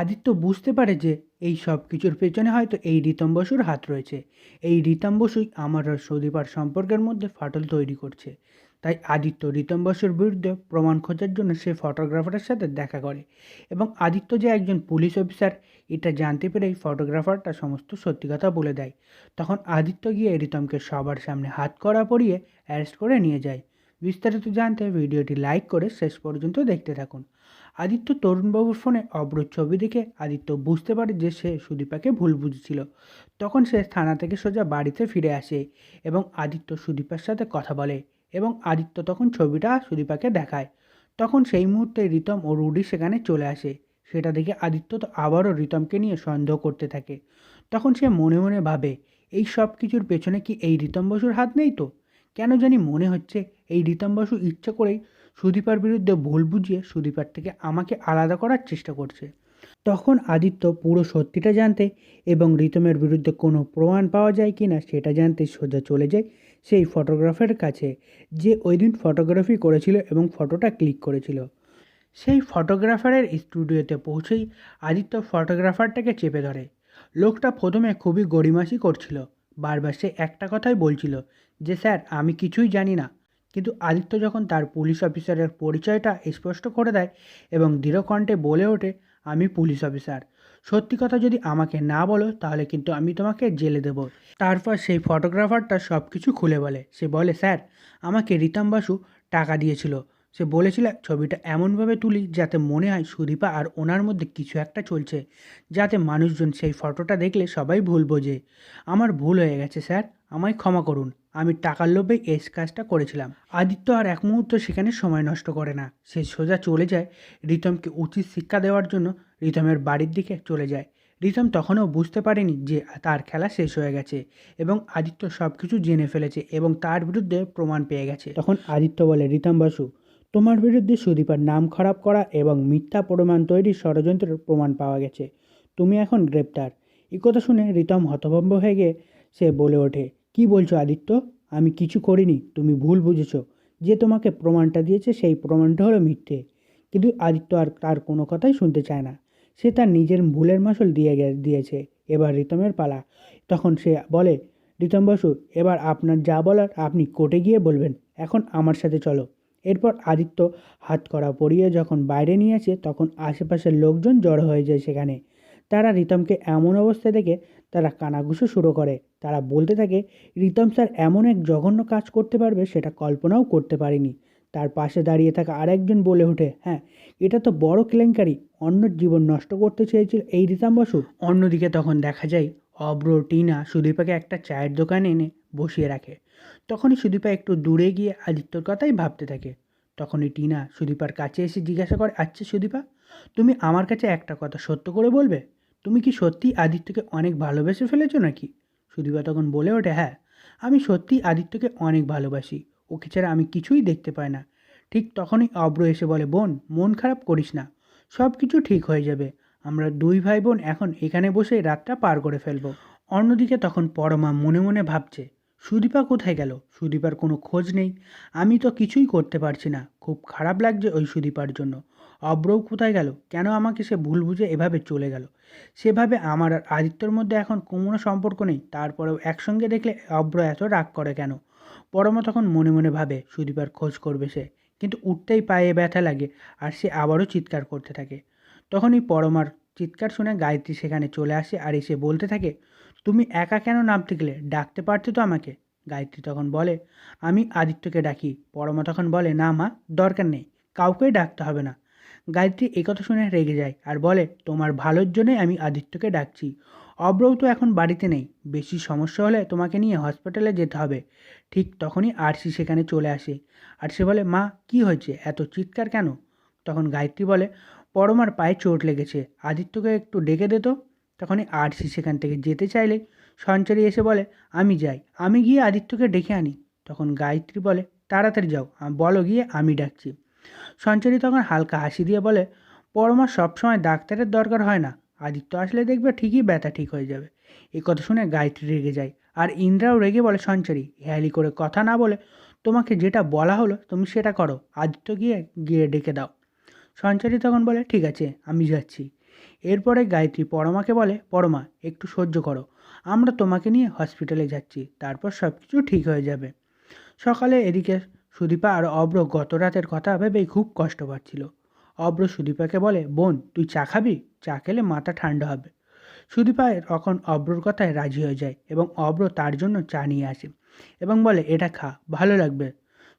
আদিত্য বুঝতে পারে যে এই সব কিছুর পেছনে হয়তো এই রীতম বসুর হাত রয়েছে। এই রীতম বসুই আমার আর সদীপার সম্পর্কের মধ্যে ফাটল তৈরি করছে। তাই আদিত্য রীতম বসুর বিরুদ্ধে প্রমাণ খোঁজার জন্য সে ফটোগ্রাফারের সাথে দেখা করে এবং আদিত্য যে একজন পুলিশ অফিসার, এটা জানতে পেরেই ফটোগ্রাফারটা সমস্ত সত্যি কথা বলে দেয়। তখন আদিত্য গিয়ে রীতমকে সবার সামনে হাত করা পরিয়ে অ্যারেস্ট করে নিয়ে যায়। বিস্তারিত জানতে ভিডিওটি লাইক করে শেষ পর্যন্ত দেখতে থাকুন। আদিত্য তরুণবাবুর ফোনে অব্রত ছবি দেখে আদিত্য বুঝতে পারে যে সে সুদীপাকে ভুল বুঝেছিল। তখন সে থানা থেকে সোজা বাড়িতে ফিরে আসে এবং আদিত্য সুদীপার সাথে কথা বলে এবং আদিত্য তখন ছবিটা সুদীপাকে দেখায়। তখন সেই মুহূর্তে রিতম ও রুডি সেখানে চলে আসে। সেটা দেখে আদিত্য তো আবারও রিতমকে নিয়ে সন্দেহ করতে থাকে। তখন সে মনে মনে ভাবে, এই সব কিছুর পেছনে কি এই রিতম বসুর হাত নেই তো? কেন জানি মনে হচ্ছে এই রিতম বসু ইচ্ছে করেই সুদীপার বিরুদ্ধে ভুল বুঝিয়ে সুদীপার থেকে আমাকে আলাদা করার চেষ্টা করছে। তখন আদিত্য পুরো সত্যিটা জানতে এবং রিতমের বিরুদ্ধে কোনো প্রমাণ পাওয়া যায় কি না সেটা জানতে সোজা চলে যায় সেই ফটোগ্রাফারের কাছে, যে ওই দিন ফটোগ্রাফি করেছিল এবং ফটোটা ক্লিক করেছিল। সেই ফটোগ্রাফারের স্টুডিওতে পৌঁছেই আদিত্য ফটোগ্রাফারটাকে চেপে ধরে। লোকটা প্রথমে খুবই গড়িমাসি করছিল, বারবার সে একটা কথাই বলছিল যে, স্যার, আমি কিছুই জানি না। কিন্তু আদিত্য যখন তার পুলিশ অফিসারের পরিচয়টা স্পষ্ট করে দেয় এবং দৃঢ়কণ্ঠে বলে ওঠে, আমি পুলিশ অফিসার সত্যি কথা যদি আমাকে না বলো, তাহলে কিন্তু আমি তোমাকে জেলে দেব। তারপর সেই ফটোগ্রাফারটা সব কিছু খুলে বলে। সে বলে, স্যার, আমাকে রীতাম বাসু টাকা দিয়েছিল। সে বলেছিল ছবিটা এমনভাবে তুলি যাতে মনে হয় সুদীপা আর ওনার মধ্যে কিছু একটা চলছে, যাতে মানুষজন সেই ফটোটা দেখলে সবাই ভুল বোঝে। আমার ভুল হয়ে গেছে, স্যার। আমায় ক্ষমা করুন। আমি টাকার লোভে এই কাজটা করেছিলাম। আদিত্য আর এক মুহূর্ত সেখানে সময় নষ্ট করে না। সে সোজা চলে যায় রিতমকে উচিত শিক্ষা দেওয়ার জন্য। রিতমের বাড়ির দিকে চলে যায়। রিতম তখনও বুঝতে পারেনি যে তার খেলা শেষ হয়ে গেছে এবং আদিত্য সব কিছু জেনে ফেলেছে এবং তার বিরুদ্ধে প্রমাণ পেয়ে গেছে। তখন আদিত্য বলে, রিতম বাসু তোমার বিরুদ্ধে সুদীপার নাম খারাপ করা এবং মিথ্যা প্রমাণ তৈরির ষড়যন্ত্রের প্রমাণ পাওয়া গেছে। তুমি এখন গ্রেপ্তার। এই কথা শুনে রিতম হতভম্ব হয়ে গিয়ে সে বলে ওঠে, কি বলছো আদিত্য? আমি কিছু করিনি, তুমি ভুল বুঝেছ। যে তোমাকে প্রমাণটা দিয়েছে সেই প্রমাণটা হলো মিথ্যে। কিন্তু আদিত্য আর তার কোনো কথাই শুনতে চায় না। সে তার নিজের ভুলের মাসল দিয়ে দিয়েছে। এবার রিতমের পালা। তখন সে বলে, রিতম বসু, এবার আপনার যা বলার আপনি কোর্টে গিয়ে বলবেন। এখন আমার সাথে চলো। এরপর আদিত্য হাত করা পরিয়ে যখন বাইরে নিয়ে আসে, তখন আশেপাশের লোকজন জড়ো হয়ে যায় সেখানে। তারা রিতমকে এমন অবস্থায় দেখে তারা কানাঘুষো শুরু করে। তারা বলতে থাকে, রিতম স্যার, এমন এক জঘন্য কাজ করতে পারবে সেটা কল্পনাও করতে পারিনি। তার পাশে দাঁড়িয়ে থাকা আরেকজন বলে ওঠে হ্যাঁ এটা তো বড় কেলেঙ্কারি। অন্যর জীবন নষ্ট করতে চেয়েছিল এই রিতম বসু। অন্যদিকে তখন দেখা যায়, অব্র, টিনা সুদীপাকে একটা চায়ের দোকানে এনে বসিয়ে রাখে। তখনই সুদীপা একটু দূরে গিয়ে আদিত্যর কথাই ভাবতে থাকে। তখনই টিনা সুদীপার কাছে এসে জিজ্ঞাসা করে আচ্ছা সুদীপা, তুমি আমার কাছে একটা কথা সত্য করে বলবে? তুমি কি সত্যি আদিত্যকে অনেক ভালোবেসে ফেলেছো নাকি? সুদীপা তখন বলে ওঠে হ্যাঁ আমি সত্যি আদিত্যকে অনেক ভালোবাসি। ওকে ছাড়া আমি কিছুই দেখতে পাই না। ঠিক তখনই অব্র এসে বলে, বোন, মন খারাপ করিস না। সব কিছু ঠিক হয়ে যাবে। আমরা দুই ভাই বোন এখন এখানে বসে রাতটা পার করে ফেলব। অন্যদিকে তখন পরমা মনে মনে ভাবছে সুদীপা কোথায় গেল? সুদীপার কোনো খোঁজ নেই। আমি তো কিছুই করতে পারছি না। খুব খারাপ লাগছে ওই সুদীপার জন্য। অব্রও কোথায় গেল? কেন আমাকে সে ভুল বুঝে এভাবে চলে গেল? সেভাবে আমার আর আদিত্যর মধ্যে এখন কোনো সম্পর্ক নেই। তারপরেও একসঙ্গে দেখলে অব্র এত রাগ করে কেন? পরমা তখন মনে মনে ভাবে, সুদীপার খোঁজ করবে সে। কিন্তু উঠতেই পায়ে ব্যথা লাগে আর সে আবারও চিৎকার করতে থাকে। তখনই পরমার চিৎকার শুনে গায়ত্রী সেখানে চলে আসে আর এসে বলতে থাকে তুমি একা কেন নামতে গেলে ডাকতে পারতে তো আমাকে। গায়ত্রী তখন বলে, আমি আদিত্যকে ডাকি। পরমা তখন বলে, না মা, দরকার নেই, কাউকেই ডাকতে হবে না। গায়ত্রী কথা শুনে রেগে যায় আর বলে, তোমার ভালোর জন্যই আমি আদিত্যকে ডাকছি। অব্রও তো এখন বাড়িতে নেই। বেশি সমস্যা হলে তোমাকে নিয়ে হসপিটালে যেতে হবে। ঠিক তখনই আরসি সেখানে চলে আসে। আর সে বলে, মা, কি হয়েছে? এত চিৎকার কেন? তখন গায়ত্রী বলে, পরমার পায়ে চোট লেগেছে। আদিত্যকে একটু ডেকে দে তো। তখনই আরসি সেখান থেকে যেতে চাইলে সঞ্চারী এসে বলে, আমি যাই। আমি গিয়ে আদিত্যকে ডেকে আনি। তখন গায়ত্রী বলে, তাড়াতাড়ি যাও। বলো গিয়ে, আমি ডাকছি। সঞ্চারী তখন হালকা হাসি দিয়ে বলে পরমা সবসময় ডাক্তারের দরকার হয় না। আদিত্য আসলে দেখবে ঠিকই ব্যথা ঠিক হয়ে যাবে। এই কথা শুনে গায়ত্রী রেগে যায়। আর ইন্দ্রাও রেগে বলে, সঞ্চারী, হেয়ালি করে কথা না বলে তোমাকে যেটা বলা হলো, তুমি সেটা করো। আদিত্য গিয়ে গিয়ে ডেকে দাও। সঞ্চারী তখন বলে, ঠিক আছে, আমি যাচ্ছি। এরপরে গায়ত্রী পরমাকে বলে, পরমা, একটু সহ্য করো। আমরা তোমাকে নিয়ে হসপিটালে যাচ্ছি। তারপর সব কিছু ঠিক হয়ে যাবে। সকালে এদিকে সুদীপা আর অব্র গত রাতের কথা ভেবেই খুব কষ্ট পাচ্ছিল। অব্র সুদীপাকে বলে, বোন, তুই চা খাবি? চা খেলে মাথা ঠান্ডা হবে। সুদীপা তখন অব্রর কথায় রাজি হয়ে যায় এবং অব্র তার জন্য চা নিয়ে আসে এবং বলে, এটা খা, ভালো লাগবে।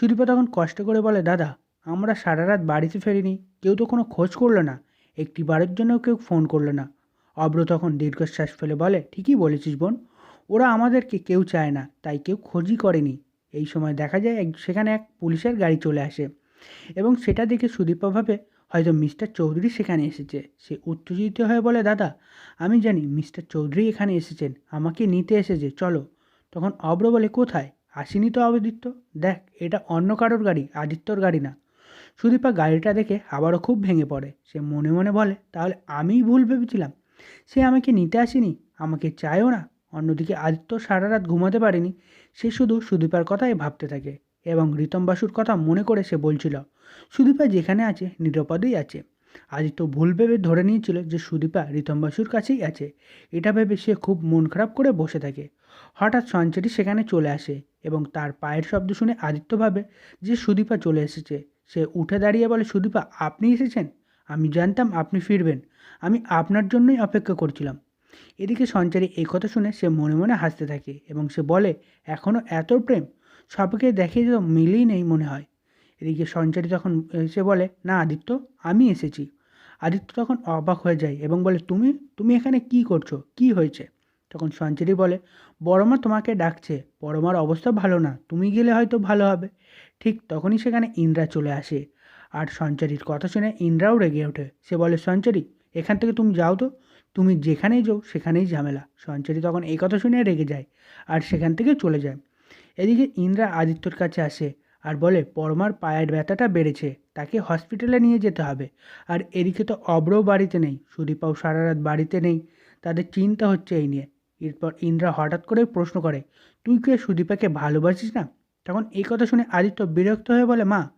সুদীপা তখন কষ্ট করে বলে, দাদা, আমরা সারা রাত বাড়িতে ফেরিনি। কেউ তো কোনো খোঁজ করল না। একটি বারের জন্য কেউ ফোন করল না। অব্র তখন দীর্ঘশ্বাস ফেলে বলে, ঠিকই বলেছিস বোন, ওরা আমাদেরকে কেউ চায় না, তাই কেউ খোঁজই করেনি। এই সময় দেখা যায় এক, সেখানে এক পুলিশের গাড়ি চলে আসে এবং সেটা দেখে সুদীপা ভাবে হয়তো মিস্টার চৌধুরী সেখানে এসেছে। সে উত্তেজিত হয়ে বলে, দাদা, আমি জানি মিস্টার চৌধুরী এখানে এসেছেন, আমাকে নিতে এসেছে, চলো। তখন অব্র বলে, কোথায়? আসেনি তো আদিত্য? দেখ, এটা অন্য কারোর গাড়ি, আদিত্যর গাড়ি না। সুদীপা গাড়িটা দেখে আবারও খুব ভেঙে পড়ে। সে মনে মনে বলে, তাহলে আমিই ভুল ভেবেছিলাম। সে আমাকে নিতে আসেনি, আমাকে চায়ও না। অন্যদিকে আদিত্য সারা রাত ঘুমাতে পারেনি। সে শুধু সুদীপার কথাই ভাবতে থাকে এবং রীতম বাসুর কথা মনে করে সে বলছিল, সুদীপা যেখানে আছে, নিরাপদেই আছে। আদিত্য ভুল ভেবে ধরে নিয়েছিল যে সুদীপা রীতম বাসুর কাছেই আছে। এটা ভেবে সে খুব মন খারাপ করে বসে থাকে। হঠাৎ সঞ্চারী সেখানে চলে আসে এবং তার পায়ের শব্দ শুনে আদিত্য ভাবে যে সুদীপা চলে এসেছে। সে উঠে দাঁড়িয়ে বলে, সুদীপা, আপনি এসেছেন? আমি জানতাম আপনি ফিরবেন। আমি আপনার জন্যই অপেক্ষা করছিলাম। এদিকে সঞ্চারী এই কথা শুনে সে মনে মনে হাসতে থাকে এবং সে বলে এখনও এত প্রেম? সবকে দেখে তো মিলেই নেই মনে হয়। এদিকে সঞ্চারী তখন এসে বলে, না আদিত্য, আমি এসেছি। আদিত্য তখন অবাক হয়ে যায় এবং বলে, তুমি তুমি এখানে কি করছ? কি হয়েছে? তখন সঞ্চারী বলে, বড়মা তোমাকে ডাকছে, বড়মার অবস্থা ভালো না, তুমি গেলে হয়তো ভালো হবে। ঠিক তখনই সেখানে ইন্দ্রা চলে আসে আর সঞ্চারীর কথা শুনে ইন্দ্রাও রেগে ওঠে। সে বলে সঞ্চারী এখান থেকে তুমি যাও তো, তুমি যেখানেই যাও, সেখানেই ঝামেলা। সঞ্চারী তখন এই কথা শুনে রেগে যায় আর সেখান থেকে চলে যায়। এদিকে ইন্দ্রা আদিত্যর কাছে আসে আর বলে পরমার পায়ের ব্যথাটা বেড়েছে, তাকে হসপিটালে নিয়ে যেতে হবে। আর এদিকে তো অব্রও বাড়িতে নেই, সুদীপাও সারা রাত বাড়িতে নেই, তাদের চিন্তা হচ্ছে এই নিয়ে। এরপর ইন্দ্রা হঠাৎ করে প্রশ্ন করে, তুই কে সুদীপাকে ভালোবাসিস না? তখন এই কথা শুনে আদিত্য বিরক্ত হয়ে বলে, মা,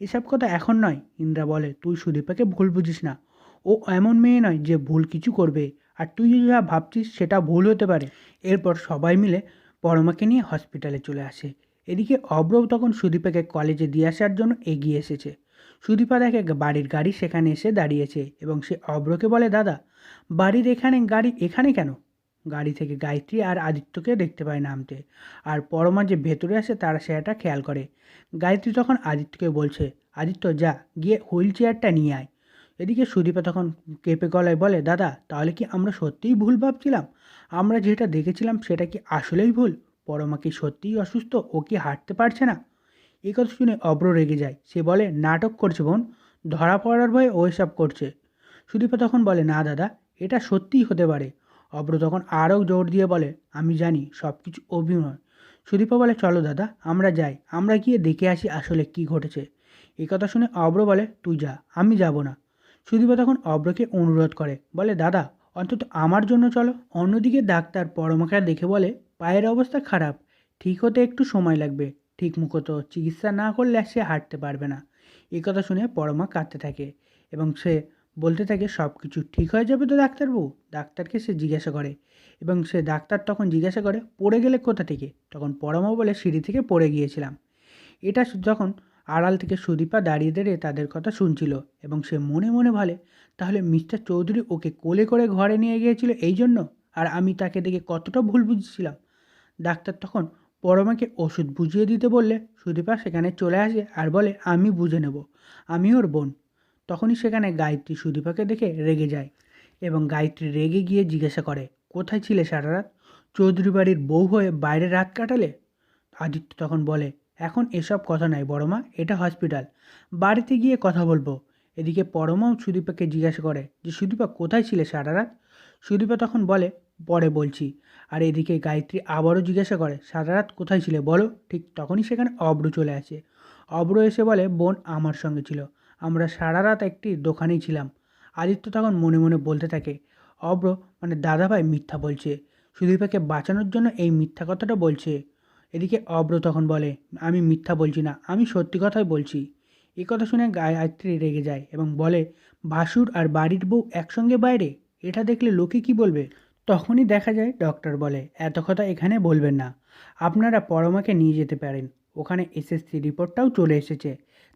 এসব কথা এখন নয়। ইন্দ্রা বলে, তুই সুদীপাকে ভুল বুঝিস না। ও এমন মেয়ে নয় যে ভুল কিছু করবে। আর তুই যা ভাবছিস সেটা ভুল হতে পারে। এরপর সবাই মিলে পরমাকে নিয়ে হসপিটালে চলে আসে। এদিকে অব্রব তখন সুদীপাকে কলেজে দিয়ে আসার জন্য এগিয়ে এসেছে। সুদীপা দেখে বাড়ির গাড়ি সেখানে এসে দাঁড়িয়েছে এবং সে অব্রকে বলে, দাদা, বাড়ির এখানে গাড়ি এখানে কেন? গাড়ি থেকে গায়ত্রী আর আদিত্যকে দেখতে পায় নামতে। আর পরমা যে ভেতরে আসে তারা সেটা খেয়াল করে। গায়ত্রী তখন আদিত্যকে বলছে, আদিত্য, যা, গিয়ে হুইল চেয়ারটা নিয়ে আয়। এদিকে সুদীপা তখন কেঁপে গলায় বলে, দাদা, তাহলে কি আমরা সত্যিই ভুল ভাবছিলাম? আমরা যেটা দেখেছিলাম সেটা কি আসলেই ভুল? পরমা কি সত্যিই অসুস্থ? ও কি হাঁটতে পারছে না? এই কথা শুনে অব্র রেগে যায়। সে বলে, নাটক করছে বোন, ধরা পড়ার ভয়ে ও এসব করছে। সুদীপা তখন বলে, না, দাদা, এটা সত্যিই হতে পারে। অব্র তখন আরও জোর দিয়ে বলে, আমি জানি সব কিছু অভিনয়। সুদীপা বলে, চলো দাদা, আমরা যাই। আমরা গিয়ে দেখে আসি আসলে কি ঘটেছে। এই কথা শুনে অব্র বলে, তুই যা, আমি যাব না। সুদীপা তখন অব্রকে অনুরোধ করে, বলে, দাদা, অন্তত আমার জন্য চলো। অন্যদিকে ডাক্তার পরমাকে দেখে বলে, পায়ের অবস্থা খারাপ। ঠিক হতে একটু সময় লাগবে। ঠিক মতো চিকিৎসা না করলে সে হাঁটতে পারবে না। এই কথা শুনে পরমা কাঁদতে থাকে এবং সে বলতে থাকে সব কিছু ঠিক হয়ে যাবে তো ডাক্তারবাবু? ডাক্তারকে সে জিজ্ঞাসা করে এবং সে ডাক্তার তখন জিজ্ঞাসা করে, পড়ে গেলে কোথা থেকে? তখন পরমা বলে, সিঁড়ি থেকে পড়ে গিয়েছিলাম। এটা যখন আড়াল থেকে সুদীপা দাঁড়িয়ে দাঁড়িয়ে তাদের কথা শুনছিল এবং সে মনে মনে ভালে, তাহলে মিস্টার চৌধুরী ওকে কোলে করে ঘরে নিয়ে গিয়েছিল এই জন্য? আর আমি তাকে দেখে কতটা ভুল বুঝছিলাম? ডাক্তার তখন পরমাকে ওষুধ বুঝিয়ে দিতে বললে, সুদীপা সেখানে চলে আসে আর বলে, আমি বুঝে নেব। আমি ওর বোন। তখনই সেখানে গায়ত্রী সুদীপাকে দেখে রেগে যায় এবং গায়ত্রী রেগে গিয়ে জিজ্ঞাসা করে, কোথায় ছিলে সারা রাত চৌধুরী বাড়ির বউ হয়ে বাইরে রাত কাটালে? আদিত্য তখন বলে, এখন এসব কথা নাই বড়মা এটা হসপিটাল। বাড়িতে গিয়ে কথা বলব। এদিকে পরমাও সুদীপাকে জিজ্ঞাসা করে যে, সুদীপা, কোথায় ছিলে সারা রাত সুদীপা তখন বলে, পরে বলছি। আর এদিকে গায়ত্রী আবারও জিজ্ঞাসা করে সারা রাত কোথায় ছিলে বলো? ঠিক তখনই সেখানে অব্র চলে আসে। অব্র এসে বলে, বোন আমার সঙ্গে ছিল। আমরা সারা রাত একটি দোকানেই ছিলাম। আদিত্য তখন মনে মনে বলতে থাকে, অব্র মানে দাদাভাই মিথ্যা বলছে। সুদীপাকে বাঁচানোর জন্য এই মিথ্যা কথাটা বলছে। এদিকে অব্র তখন বলে, আমি মিথ্যা বলছি না, আমি সত্যি কথাই বলছি। এই কথা শুনে গায়ত্রী রেগে যায় এবং বলে ভাসুর আর বাড়ির বউ একসঙ্গে বাইরে? এটা দেখলে লোকে কি বলবে? তখনই দেখা যায়, ডক্টর বলে, এত কথা এখানে বলবেন না। আপনারা পরমাকে নিয়ে যেতে পারেন। ওখানে এসএসসি রিপোর্টটাও চলে এসেছে।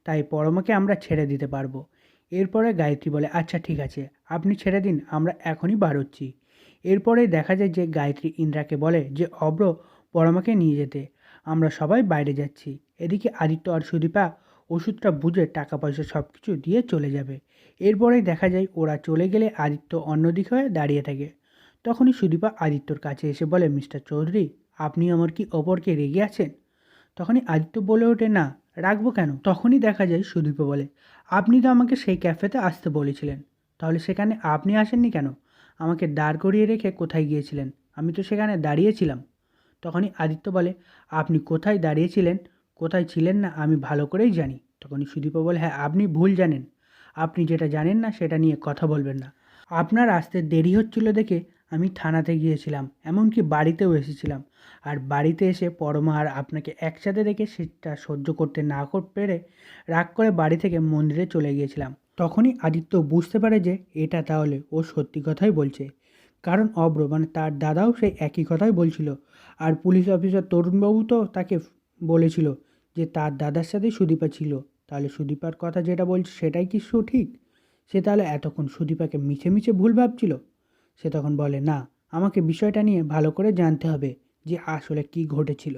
তাই পরমাকে আমরা ছেড়ে দিতে পারব। এরপরে গায়ত্রী বলে আচ্ছা ঠিক আছে, আপনি ছেড়ে দিন, আমরা এখনই বাড়চ্ছি এরপরে দেখা যায় যে গায়ত্রী ইন্দ্রাকে বলে যে, অব্র, পরমাকে নিয়ে যেতে, আমরা সবাই বাইরে যাচ্ছি। এদিকে আদিত্য আর সুদীপা ওষুধটা বুঝে টাকা পয়সা সব কিছু দিয়ে চলে যাবে। এরপরে দেখা যায় ওরা চলে গেলে আদিত্য অন্যদিকে হয়ে দাঁড়িয়ে থাকে। তখনই সুদীপা আদিত্যর কাছে এসে বলে, মিস্টার চৌধুরী, আপনি আমার কি অপরকে রেগে আছেন? তখনই আদিত্য বলে ওঠে, না রাখব কেন? তখনই দেখা যায় সুদীপা বলে, আপনি তো আমাকে সেই ক্যাফেতে আসতে বলেছিলেন। তাহলে সেখানে আপনি আসেননি কেন? আমাকে দাঁড় করিয়ে রেখে কোথায় গিয়েছিলেন? আমি তো সেখানে দাঁড়িয়েছিলাম। তখনই আদিত্য বলে, আপনি কোথায় দাঁড়িয়েছিলেন? কোথায় ছিলেন না? আমি ভালো করেই জানি। তখনই সুদীপা বলে হ্যাঁ আপনি ভুল জানেন। আপনি যেটা জানেন না, সেটা নিয়ে কথা বলবেন না। আপনার আসতে দেরি হচ্ছিল দেখে আমি থানাতে গিয়েছিলাম, এমনকি বাড়িতেও এসেছিলাম। আর বাড়িতে এসে পরমা আর আপনাকে একসাথে দেখে সেটা সহ্য করতে না পেরে রাগ করে বাড়ি থেকে মন্দিরে চলে গিয়েছিলাম। তখনই আদিত্য বুঝতে পারে যে এটা তাহলে ও সত্যি কথাই বলছে। কারণ অব্র মানে তার দাদাও সেই একই কথাই বলছিল। আর পুলিশ অফিসার তরুণবাবু তো তাকে বলেছিল যে তার দাদার সাথেই সুদীপা ছিল। তাহলে সুদীপার কথা যেটা বলছে সেটাই কি সঠিক? সে তাহলে এতক্ষণ সুদীপাকে মিছে মিছে ভুল ভাবছিল? সে তখন বলে, না, আমাকে বিষয়টা নিয়ে ভালো করে জানতে হবে যে আসলে কি ঘটেছিল।